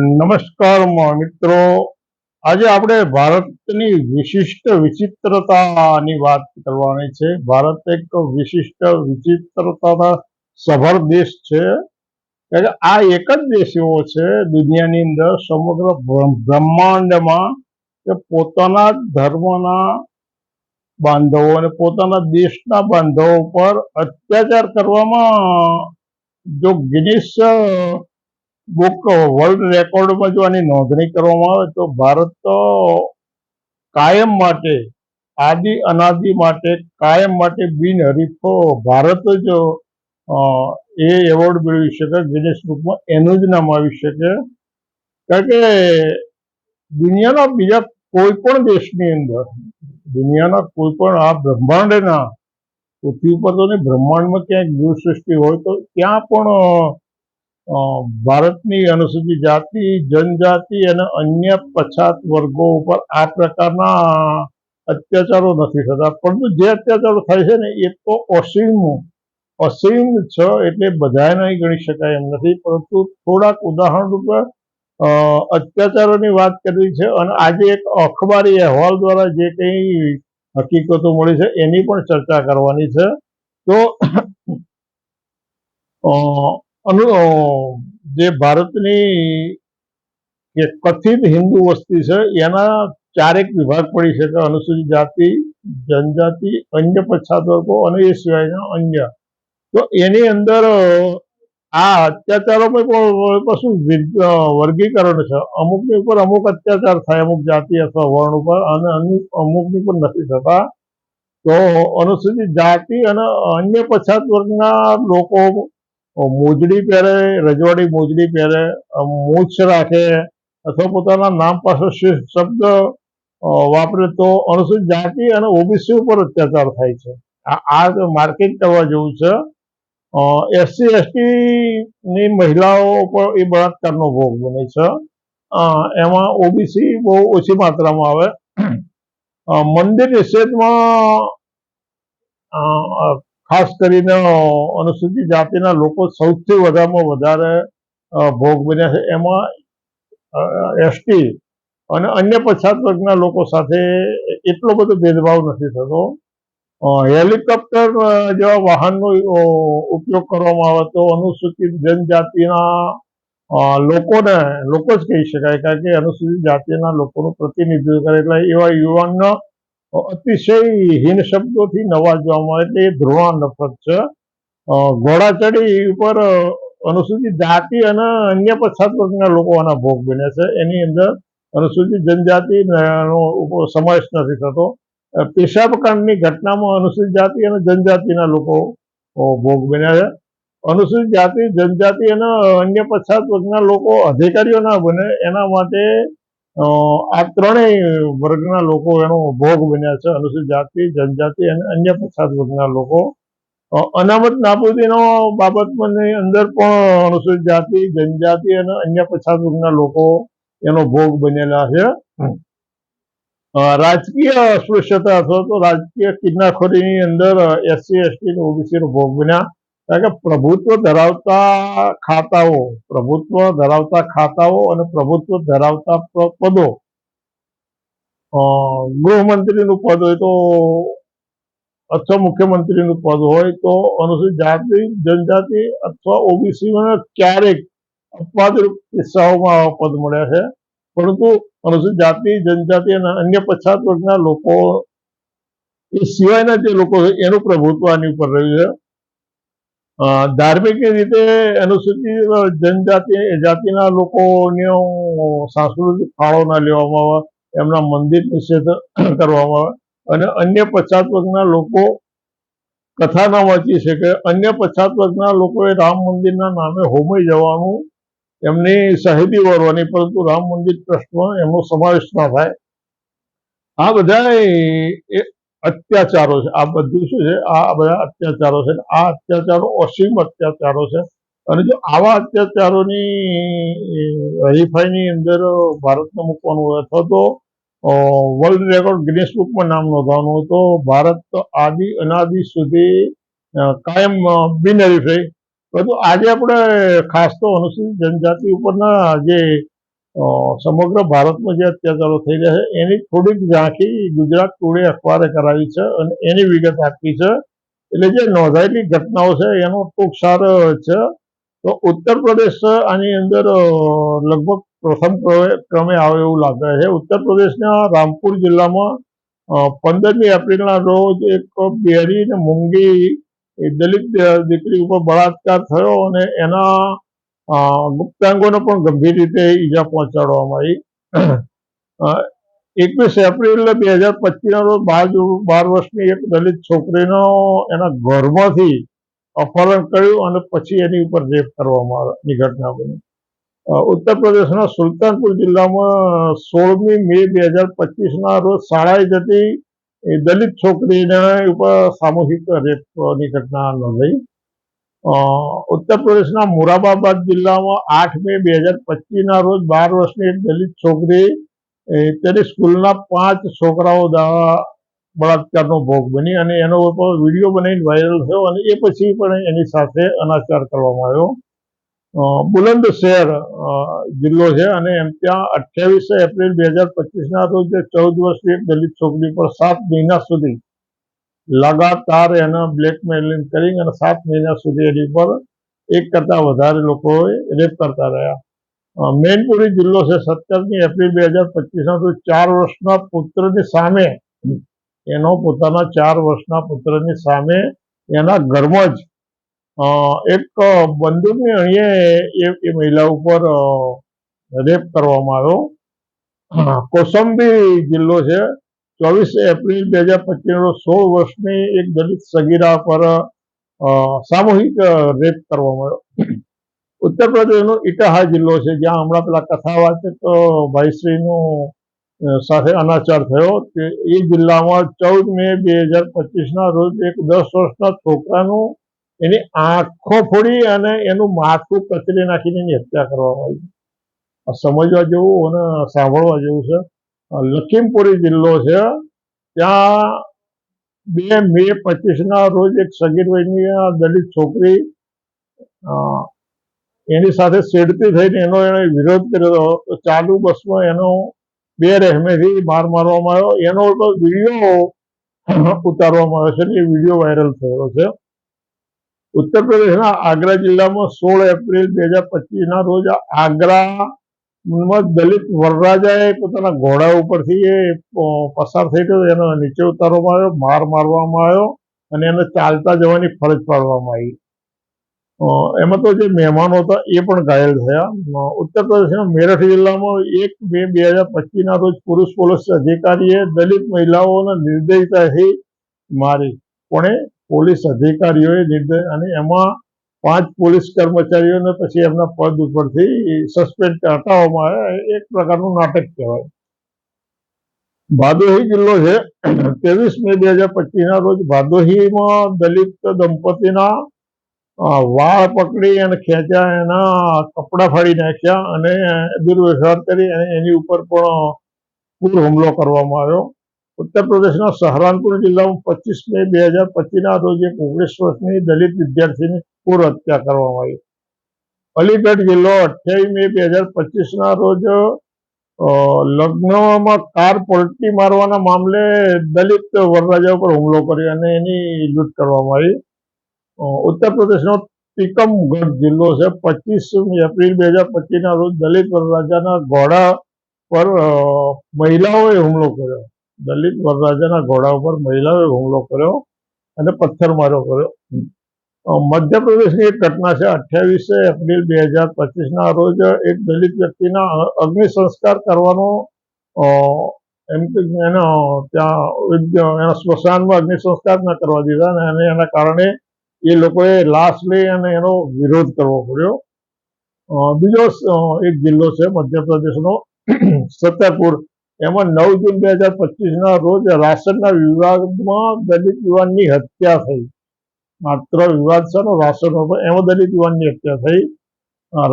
નમસ્કાર મિત્રો. આજે આપણે ભારતની વિશિષ્ટ વિચિત્રતાની વાત કરવાની છે. ભારત એક વિશિષ્ટ વિચિત્રતાના સભર દેશ છે. આ એક જ દેશ એવો છે દુનિયાની અંદર સમગ્ર બ્રહ્મ- બ્રહ્માંડમાં કે પોતાના ધર્મના બાંધવો અને પોતાના દેશના બાંધવો પર અત્યાચાર કરવામાં જો ગિનિસ બુક વર્લ્ડ રેકોર્ડમાં જો આની નોંધણી કરવામાં આવે તો ભારત તો કાયમ માટે, આદિ અનાદિ માટે, કાયમ માટે બિનહરીફો ભારત જ એ એવોર્ડ મેળવી શકે ગિનેસ બુકમાં એનું જ નામ આવી શકે. કારણ કે દુનિયાના બીજા કોઈ પણ દેશની અંદર, દુનિયાના કોઈ પણ આ બ્રહ્માંડના, પૃથ્વી ઉપર તો નહીં, બ્રહ્માંડમાં ક્યાંક જીવ હોય તો ત્યાં પણ ભારતની અનુસૂચિત જાતિ, જનજાતિ અને અન્ય પછાત વર્ગો ઉપર આ પ્રકારના અત્યાચારો નથી થતા. પરંતુ જે અત્યાચારો થાય છે ને, એ તો અસીમ અસીમ છે એટલે બધાએ નહીં ગણી શકાય એમ નથી. પરંતુ થોડાક ઉદાહરણ રૂપે અત્યાચારોની વાત કરવી છે અને આજે એક અખબારી અહેવાલ દ્વારા જે કંઈ હકીકતો મળી છે, એની પણ ચર્ચા કરવાની છે. તો અનુ જે ભારતની જે કથિત હિન્દુ વસ્તી છે, એના ચારેક વિભાગ પડી શકે અનુસૂચિત જાતિ, જનજાતિ, અન્ય પછાત વર્ગો અને એ સિવાયના અન્ય. તો એની અંદર આ અત્યાચારોમાં પણ વિ- વર્ગીકરણ છે. અમુકની ઉપર અમુક અત્યાચાર થાય, અમુક જાતિ અથવા વર્ણ ઉપર, અને અમુક અમુકની પર નથી થતા. તો અનુસૂચિત જાતિ અને અન્ય પછાત વર્ગના લોકો મોજડી પહેરે, રજવાડી મોજડી પહેરે મૂછ રાખે, અથવા પોતાના નામ શિસ્ત શબ્દ વાપરે તો અનુસૂચિત જાતિ અને ઓબીસી ઉપર અત્યાચાર થાય છે. આ માર્કેટ કરવા જેવું છે. એસસી એસટી ની મહિલાઓ પર એ બળાત્કારનો ભોગ બને છે. એમાં ઓબીસી બહુ ઓછી માત્રામાં આવે. મંદિર નિષેધમાં ખાસ કરીને અનુસૂચિત જાતિના લોકો સૌથી વધારેમાં વધારે ભોગ બન્યા છે. એમાં એસટી અને અન્ય પછાત વર્ગના લોકો સાથે એટલો બધો ભેદભાવ નથી થતો. હેલિકોપ્ટર જેવા વાહનનો ઉપયોગ કરવામાં આવે તો અનુસૂચિત જનજાતિના લોકોને, લોકો જ કહી શકાય. કારણ કે અનુસૂચિત જાતિના લોકોનું પ્રતિનિધિત્વ કરે. એટલે એવા યુવાનનો અતિશય હીન શબ્દોથી નવાજવામાં એટલે એ ધ્રુણા નફરત છે. ઘોડા ચડી ઉપર અનુસૂચિત જાતિ અને અન્ય પછાત વર્ગના લોકો આના ભોગ બન્યા છે. એની અંદર અનુસૂચિત જનજાતિ સમાવેશ નથી થતો. પેશાબકાંડની ઘટનામાં અનુસૂચિત જાતિ અને જનજાતિના લોકો ભોગ બન્યા છે. અનુસૂચિત જાતિ, જનજાતિ અને અન્ય પછાત વર્ગના લોકો અધિકારીઓ ના બને. એના માટે આ ત્રણેય વર્ગના લોકો એનો ભોગ બન્યા છે, અનુસૂચિત જાતિ, જનજાતિ અને અન્ય પછાત વર્ગના લોકો. અનામત નાબૂદીનો બાબતની અંદર પણ અનુસૂચિત જાતિ, જનજાતિ અને અન્ય પછાત વર્ગના લોકો એનો ભોગ બનેલા છે. રાજકીય અસ્પૃશ્યતા અથવા તો રાજકીય કિડનાખોરીની અંદર એસસી, એસટી ઓબીસી નો ભોગ બન્યા. કારણ કે પ્રભુત્વ ધરાવતા ખાતાઓ, પ્રભુત્વ ધરાવતા ખાતાઓ અને પ્રભુત્વ ધરાવતા પદો. ગૃહમંત્રીનું પદ હોય તો, અથવા મુખ્યમંત્રીનું પદ હોય તો અનુસૂચિત જાતિ, જનજાતિ અથવા ઓબીસી ક્યારેક અપવાદરૂપ કિસ્સાઓમાં આવા પદ મળ્યા છે. પરંતુ અનુસૂચિત જાતિ, જનજાતિ અને અન્ય પછાત વર્ગના લોકો એ સિવાયના જે લોકો છે, એનું પ્રભુત્વ આની ઉપર રહ્યું છે. ધાર્મિક રીતે અનુસૂચિત જનજાતિ, જાતિના લોકોને સાંસ્કૃતિક ફાળો ના લેવામાં આવે, એમના મંદિર નિષેધ કરવામાં આવે અને અન્ય પછાત વર્ગના લોકો કથા ના વાંચી શકે. અન્ય પછાત વર્ગના લોકોએ રામ મંદિરના નામે હોમાઈ જવાનું એમની શહીદી વરવાની, પરંતુ રામ મંદિર ટ્રસ્ટમાં એમનો સમાવેશ ના થાય. આ બધા અત્યાચારો છે. આ બધું શું છે? આ બધા અત્યાચારો છે. આ અત્યાચારો અસીમ અત્યાચારો છે. અને જો આવા અત્યાચારોની હરીફાઈની અંદર ભારતને મૂકવાનું હોય અથવા તો વર્લ્ડ રેકોર્ડ ગિનેસ બુકમાં નામ નોંધવાનું હોય તો ભારત આદિ અનાદિ સુધી કાયમ બિનહરીફ રહી પરંતુ આજે આપણે ખાસ તો અનુસૂચિત જનજાતિ ઉપરના જે સમગ્ર ભારતમાં જે અત્યાચારો થઈ રહ્યા છે, એની થોડીક ઝાંખી ગુજરાત ટુડે અખબારે કરાવી છે અને એની વિગત આપી છે. એટલે જે નોંધાયેલી ઘટનાઓ છે, એનો ટૂંક સાર છે. તો ઉત્તર પ્રદેશ આની અંદર લગભગ પ્રથમ ક્રમે- આવે એવું લાગે છે. ઉત્તર પ્રદેશના રામપુર જિલ્લામાં પંદરમી એપ્રિલના રોજ એક બેરી ને મૂંગી દલિત દીકરી ઉપર બળાત્કાર થયો અને એના ગુપ્તાંગોને પણ ગંભીર રીતે ઈજા પહોંચાડવામાં આવી. એકવીસ એપ્રિલ બે હજાર પચીસના રોજ બાર બાર વર્ષની એક દલિત છોકરીનો એના ઘરમાંથી અપહરણ કર્યું અને પછી એની ઉપર રેપ કરવામાં આવેની ઘટના બની. ઉત્તર પ્રદેશના સુલતાનપુર જિલ્લામાં સોળમી મે બે હજાર પચીસના રોજ શાળાએ જતી દલિત છોકરીને ઉપર સામૂહિક રેપની ઘટના નોંધાઈ. ઉત્તર પ્રદેશના મોરાબાદ જિલ્લામાં આઠ મે બે હજાર પચીસના રોજ બાર વર્ષની એક દલિત છોકરી તેની સ્કૂલના પાંચ છોકરાઓ દ્વારા બળાત્કારનો ભોગ બની અને એનો વીડિયો બનાવીને વાયરલ થયો અને એ પછી પણ એની સાથે અનાચાર કરવામાં આવ્યો. બુલંદ શહેર જિલ્લો છે અને એમ ત્યાં અઠ્યાવીસ એપ્રિલ બે હજાર પચીસના રોજ ચૌદ વર્ષની એક દલિત છોકરી પર સાત મહિના સુધી લગાતાર એના બ્લેકમેલિંગ કરી અને સાત મહિના સુધી એની પર એક કરતાં વધારે લોકોએ રેપ કરતા રહ્યા. મેનપુરી જિલ્લો છે સત્તરમી એપ્રિલ બે હજાર પચીસમાં તો ચાર વર્ષના પુત્રની સામે, એનો પોતાના ચાર વર્ષના પુત્રની સામે એના ઘરમાં જ એક બંદૂકની અણીએ એ મહિલા ઉપર રેપ કરવામાં આવ્યો. કોસંબી જિલ્લો છે ચોવીસ એપ્રિલ બે હજાર પચીસ સોળ વર્ષની એક દલિત સગીરા પર સામૂહિક રેપ કરવામાં આવ્યો. ઉત્તર પ્રદેશનો ઇટાહા જિલ્લો છે જ્યાં હમણાં પેલા કથા વાચક ભાઈશ્રીનું અ, સાથે અનાચાર થયો કે એ જિલ્લામાં ચૌદ મે બે હજાર પચીસના રોજ એક દસ વર્ષના છોકરાનું એની આંખો ફોડી અને એનું માથું કચરી નાખીને એની હત્યા કરવામાં આવી. સમજવા જેવું અને સાંભળવા જેવું છે. લખીમપુરી જિલ્લો છે. ત્યાં બે મે પચીસના રોજ એક સગીર વયની દલિત છોકરી એની સાથે છેડતી થઈને એનો એણે વિરોધ કર્યો હતો. ચાલુ બસમાં એનો બે રહેમેથી માર મારવામાં આવ્યો. એનો તો વીડિયો ઉતારવામાં આવ્યો છે એ વીડિયો વાયરલ થયો છે. ઉત્તર પ્રદેશના આગ્રા જિલ્લામાં સોળ એપ્રિલ બે હજાર પચીસના રોજ આગ્રામાં દલિત વરરાજાએ પોતાના ઘોડા ઉપરથી એ પસાર થઈ ગયો, એનો નીચે ઉતારવામાં આવ્યો, માર મારવામાં આવ્યો, અને એને ચાલતા જવાની ફરજ પાડવામાં આવી. એમાં તો જે મહેમાનો હતા એ પણ ઘાયલ થયા. ઉત્તર પ્રદેશના મેરઠ જિલ્લામાં એક મે બે હજાર પચીસના રોજ પુરુષ પોલીસ અધિકારીએ દલિત મહિલાઓને નિર્દયતાથી મારી. કોણે? પોલીસ અધિકારીઓએ નિર્દય, અને એમાં પાંચ પોલીસ કર્મચારીઓને પછી એમના પદ ઉપરથી સસ્પેન્ડ હટાવવામાં આવ્યા એક પ્રકારનું નાટક કહેવાય. ભાદોહી જિલ્લો છે. ત્રેવીસ મે બે હજાર પચીસના રોજ ભાદોહીમાં દલિત દંપતીના વાળ પકડી અને ખેંચ્યા એના કપડાં ફાડી નાખ્યા અને દુર્વ્યવહાર કરી અને એની ઉપર પણ પૂર હુમલો કરવામાં આવ્યો. ઉત્તર પ્રદેશના સહરાનપુર જિલ્લામાં પચીસ મે બે હજાર પચીસના રોજ એક ઓગણીસ વર્ષની દલિત વિદ્યાર્થીની ક્રૂર હત્યા કરવામાં આવી. અલીગઢ જિલ્લો અઠ્યાવીસ મે બે હજાર પચીસના રોજ લગ્નમાં કાર પલટી મારવાના મામલે દલિત વરરાજા ઉપર હુમલો કર્યો અને એની લૂંટ કરવામાં આવી. ઉત્તર પ્રદેશનો તિકમગઢ જિલ્લો છે. પચીસ એપ્રિલ બે હજાર પચીસના રોજ દલિત વરરાજાના ઘોડા પર મહિલાઓએ હુમલો કર્યો. દલિત વરરાજાના ઘોડા ઉપર મહિલાઓએ હુમલો કર્યો અને પથ્થરમારો કર્યો. અ, મધ્યપ્રદેશની એક ઘટના છે, અઠ્યાવીસ એપ્રિલ બે હજાર પચીસના રોજ એક દલિત વ્યક્તિના અગ્નિ સંસ્કાર કરવાનો એમ કે એનો ત્યાં એના સ્મશાનમાં અગ્નિ સંસ્કાર ન કરવા દીધા અને એના કારણે એ લોકોએ લાશ લઈ અને એનો વિરોધ કરવો પડ્યો. બીજો એક જિલ્લો છે, મધ્યપ્રદેશનો સત્તરપુર એમાં નવ જૂન બે હજાર પચીસના રોજ રાશનના વિવાદમાં દલિત યુવાનની હત્યા થઈ. માત્ર વિવાદ છે ને રાશન હતો એમાં દલિત યુવાનની હત્યા થઈ.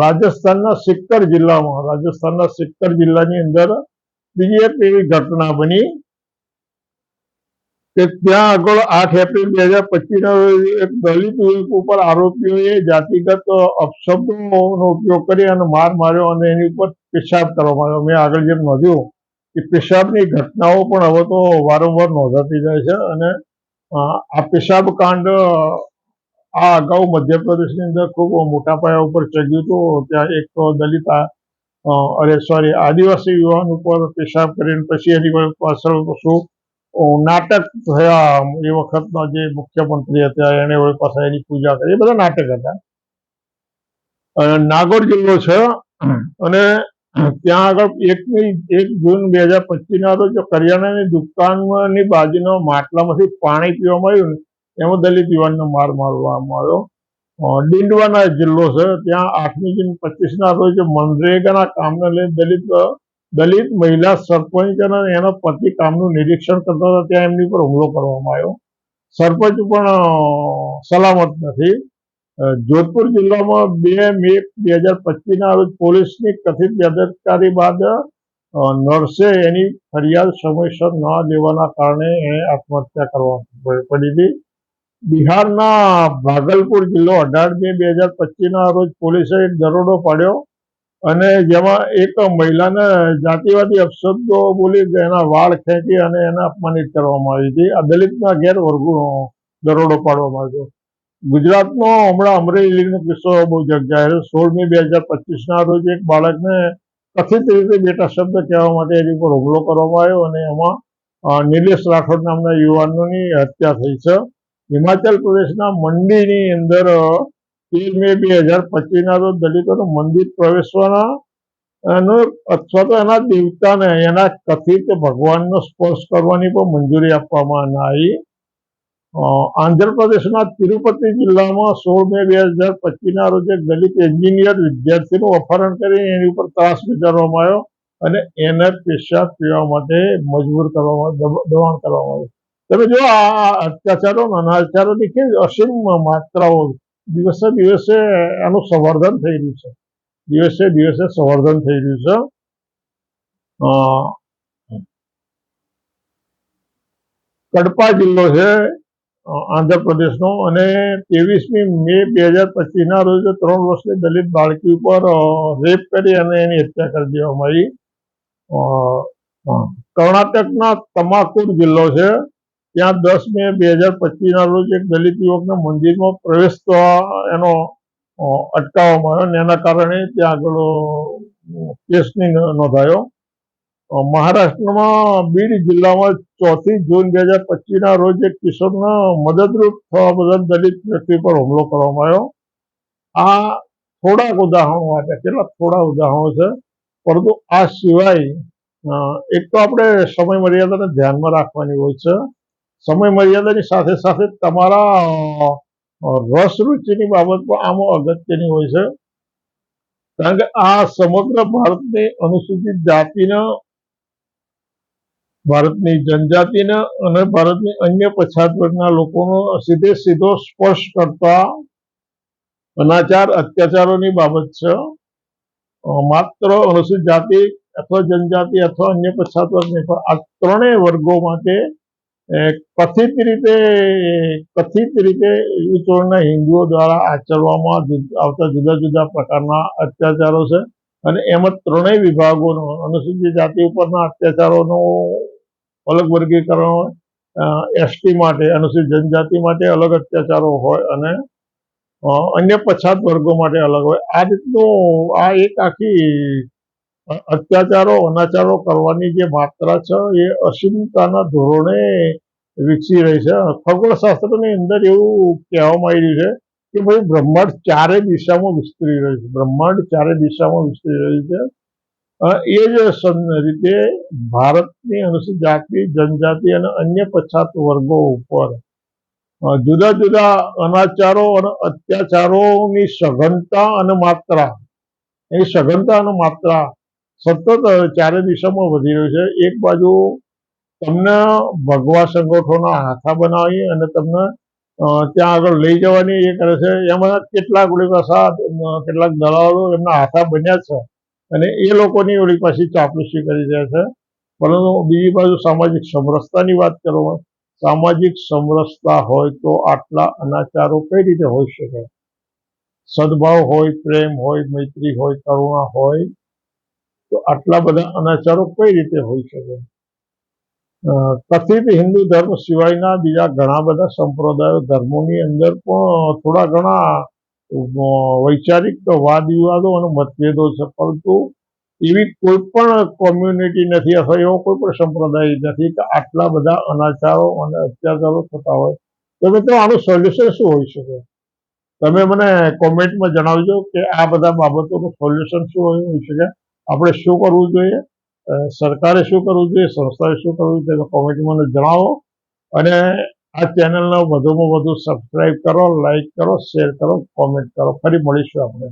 રાજસ્થાનના સિક્કર જિલ્લામાં, રાજસ્થાનના સિક્કર જિલ્લાની અંદર બીજી એક એવી ઘટના બની કે ત્યાં આગળ આઠ એપ્રિલ બે હજાર પચીસના રોજ એક દલિત યુવક ઉપર આરોપીઓએ જાતિગત અપશબ્દોનો ઉપયોગ કરી અને માર માર્યો અને એની ઉપર પેશાબ કરવામાં આવ્યો. મેં આગળ જેમ નોંધ્યું કે પેશાબની ઘટનાઓ પણ હવે તો વારંવાર નોંધાતી જાય છે અને આ પેશાબ કાંડ આ અગાઉ મધ્યપ્રદેશની અંદર ખૂબ મોટા પાયા ઉપર ચગ્યું હતું. ત્યાં એક દલિત અરે સોરી આદિવાસી યુવાન ઉપર પેશાબ કરીને પછી એની પાછળ શું નાટક થયા એ વખતના જે મુખ્યમંત્રી હતા એને પાછા એની પૂજા કરી. એ બધા નાટક હતા. નાગોર જિલ્લો છે. અને ત્યાં આગળ એકમી એક જૂન બે હજાર પચીસના રોજ કરિયાણાની દુકાનની બાજુના માટલામાંથી પાણી પીવામાં આવ્યું ને, એમાં દલિત યુવાનનો માર મારવામાં આવ્યો. ડીંડવાના જિલ્લો છે, ત્યાં આઠમી જૂન પચીસના રોજ મનરેગાના કામને લઈને દલિત દલિત મહિલા સરપંચ અને એના પતિ કામનું નિરીક્ષણ કરતા હતા, ત્યાં એમની પર હુમલો કરવામાં આવ્યો. સરપંચ પણ સલામત નથી. જોધપુર જિલ્લામાં બે મે બે હજાર પચીસના રોજ પોલીસની કથિત બેદરકારી બાદ નર્સે એની ફરિયાદ સમયસર ન લેવાના કારણે એણે આત્મહત્યા કરવા પડી હતી. બિહારના ભાગલપુર જિલ્લો અઢાર મે બે હજાર પચીસના રોજ પોલીસે એક દરોડો પાડ્યો અને જેમાં એક મહિલાને જાતિવાદી અપશબ્દો બોલી એના વાળ ખેંચી અને એને અપમાનિત કરવામાં આવી હતી. આ દલિતના ઘેર વર્ગો દરોડો પાડવામાં આવ્યો. ગુજરાતનો હમણાં અમરેલીનો કિસ્સો બહુ જગ્યા સોળમી સોળ બે હજાર પચીસના રોજ એક બાળકને કથિત રીતે બેટા શબ્દ કહેવા માટે એની ઉપર હુમલો કરવામાં આવ્યો અને એમાં નિલેશ રાઠોડ નામના યુવાનોની હત્યા થઈ છે. હિમાચલ પ્રદેશના મંડીની અંદર તેર મે બે હજાર પચીસના રોજ દલિતોનું મંદિર પ્રવેશવાના અથવા તો એના દેવતાને એના કથિત ભગવાનનો સ્પર્શ કરવાની પણ મંજૂરી આપવામાં ના આવી. આંધ્રપ્રદેશના તિરુપતિ જિલ્લામાં સોળ મે બે હજાર પચીસના રોજ એક દલિત એન્જિનિયર વિદ્યાર્થીનું અપહરણ કરી એની ઉપર ત્રાસ ગુજારવામાં આવ્યો અને એને પેશાબ પીવા માટે મજબૂર કરવામાં દબાણ કરવામાં આવ્યું. તમે જો આ અત્યાચારો અને અનાચારોની કેવી અસીમ માત્રાઓ દિવસે દિવસે આનું સંવર્ધન થઈ રહ્યું છે. દિવસે દિવસે સંવર્ધન થઈ રહ્યું છે. કડપા જિલ્લો છે. આંધ્રપ્રદેશનો અને ત્રેવીસમી મે બે હજાર પચીસના રોજ ત્રણ વર્ષની દલિત બાળકી ઉપર રેપ કરી અને એની હત્યા કરી દેવામાં આવી. કર્ણાટકના તમાકુર જિલ્લો છે. ત્યાં દસ મે બે હજાર પચીસના રોજ એક દલિત યુવકને મંદિરમાં પ્રવેશતા એનો અટકાવવામાં આવ્યો અને એના કારણે ત્યાં આગળ કેસની નોંધાયો. મહારાષ્ટ્રમાં બીડ જિલ્લામાં ચોથી જૂન બે હજાર પચીસના રોજ એક કિશોરના મદદરૂપ થવા બદલ દલિત વ્યક્તિ પર હુમલો કરવામાં આવ્યો. આ થોડાક ઉદાહરણો આપ્યા કેટલાક થોડા ઉદાહરણો છે, પરંતુ આ સિવાય એક તો આપણે સમય મર્યાદાને ધ્યાનમાં રાખવાની હોય છે. સમય મર્યાદાની સાથે સાથે તમારા રસ રુચિની બાબત પણ આમાં અગત્યની હોય છે. કારણ કે આ સમગ્ર ભારતની અનુસૂચિત જાતિના ભારતની જનજાતિને અને ભારતની અન્ય પછાત વર્ગના લોકોનો સીધે સીધો સ્પર્શ કરતા અનાચાર, અત્યાચારોની બાબત છે. માત્ર અનુસૂચિત જાતિ અથવા જનજાતિ અથવા અન્ય પછાત વર્ગ પણ આ ત્રણેય વર્ગો માટે કથિત રીતે કથિત રીતે વિચોળના હિન્દુઓ દ્વારા આચરવામાં આવતા જુદા જુદા પ્રકારના અત્યાચારો છે. અને એમાં ત્રણેય વિભાગોનો, અનુસૂચિત જાતિ ઉપરના અત્યાચારોનો અલગ વર્ગીકરણ હોય એસટી માટે, અનુસૂચિત જનજાતિ માટે અલગ અત્યાચારો હોય અને અન્ય પછાત વર્ગો માટે અલગ હોય. આ રીતનું, આ એક આખી અત્યાચારો, અનાચારો કરવાની જે માત્રા છે, એ અસીમતાના ધોરણે વિકસી રહી છે. ખગોળશાસ્ત્રની અંદર એવું કહેવામાં આવી રહ્યું છે કે ભાઈ બ્રહ્માંડ ચારે દિશામાં વિસ્તરી રહ્યું છે. બ્રહ્માંડ ચારે દિશામાં વિસ્તરી રહ્યું છે. એ જ રીતે ભારતની અનુસૂચિત જાતિ, જનજાતિ અને અન્ય પછાત વર્ગો ઉપર જુદા જુદા અનાચારો અને અત્યાચારોની સઘનતા અને માત્રા એની સઘનતા અને માત્રા સતત ચારે દિશામાં વધી રહ્યું છે. એક બાજુ તમને ભગવા સંગઠનોના હાથા બનાવી અને તમને ત્યાં આગળ લઈ જવાની એ કરે છે. એમાં કેટલાક કેટલાક દલાલો એમના હાથા બન્યા છે. અને એ લોકોની ઓલી પાછી ચાપલુસી કરી રહ્યા છે. પરંતુ બીજી બાજુ સામાજિક સમરસતાની વાત કરવામાં સામાજિક સમરસતા હોય તો આટલા અનાચારો કઈ રીતે હોઈ શકે? સદભાવ હોય, પ્રેમ હોય, મૈત્રી હોય, કરુણા હોય, તો આટલા બધા અનાચારો કઈ રીતે હોઈ શકે? કથિત હિન્દુ ધર્મ સિવાયના બીજા ઘણા બધા સંપ્રદાયો ધર્મોની અંદર પણ થોડા ઘણા વૈચારિક વાદ વિવાદો અને મતભેદો છે, પરંતુ એવી કોઈ પણ કોમ્યુનિટી નથી અથવા એવો કોઈ પણ સંપ્રદાય નથી કે આટલા બધા અનાચારો અને અત્યાચારો થતા હોય. તો મિત્રો, આનું સોલ્યુશન શું હોઈ શકે? તમે મને કોમેન્ટમાં જણાવજો કે આ બધા બાબતોનું સોલ્યુશન શું હોઈ શકે? આપણે શું કરવું જોઈએ? સરકારે શું કરવું જોઈએ? સંસ્થાએ શું કરવું જોઈએ? કોમેન્ટમાં મને જણાવો. અને આ ચેનલને વધુમાં વધુ સબસ્ક્રાઈબ કરો લાઈક કરો શેર કરો કોમેન્ટ કરો. ફરી મળીશું આપણે.